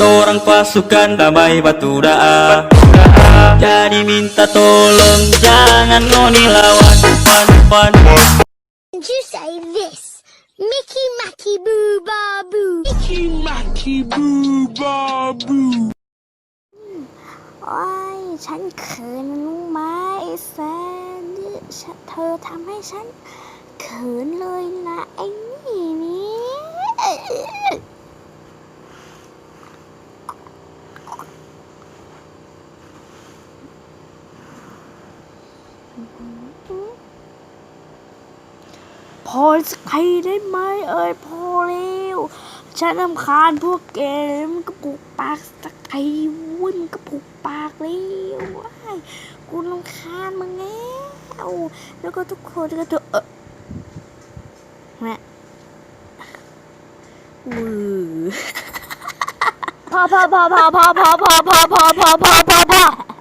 Torang pasukan damai batu daa Jadi minta tolong jangan ngoni lawan Pan pan Did you say this? Mickey Macky Boo Boo. Mickey Macky Boo Boo. โอ้ยฉันเขินรู้ไหมแฟนฉันเธอทำให้ฉันเขินเลย ย พอสักทีได้ไหมเอ่ยพอแล้วฉันรำคาญพวกแกมันก็ปุกปากสักทีวุ้ยมันก็ปุกปากแล้วว้ายกูรำคาญมึงแล้วแล้วก็ทุกคนก็จะเออแม่วือพอพอพอพอพอพอพอพอพอพอพอพอพอ